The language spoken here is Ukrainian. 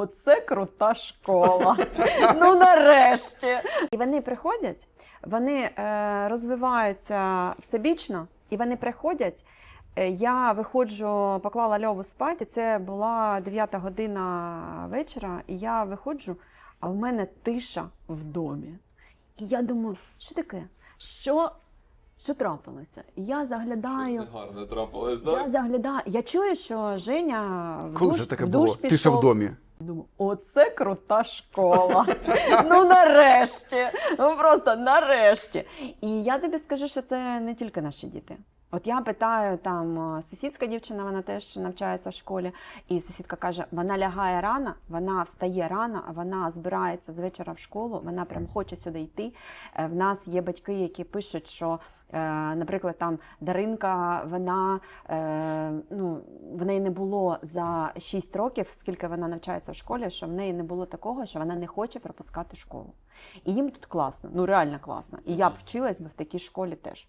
оце крута школа. ну нарешті. І вони приходять, вони е, розвиваються всебічно, і вони приходять. Е, Я виходжу, поклала Льову спати. Це була 9 година вечора, і я виходжу, а в мене тиша в домі. І я думаю, що таке? Що, що трапилося? І я заглядаю. гарне трапилось, Я заглядаю. Я чую, що Женя в Коли душ, це таке в було? пішов. Тиша в домі. Думаю, оце крута школа. ну нарешті. Ну просто нарешті. І я тобі скажу, що це не тільки наші діти. От я питаю там е, сусідська дівчина, вона теж навчається в школі, і сусідка каже: вона лягає рано, вона встає рано, а вона збирається з вечора в школу, вона прям хоче сюди йти. Е, В нас є батьки, які пишуть, що, е, наприклад, там Даринка, вона ну, в неї не було за 6 років, скільки вона навчається в школі, що в неї не було такого, що вона не хоче пропускати школу. І їм тут класно, ну реально класно. І я б вчилась би в такій школі теж.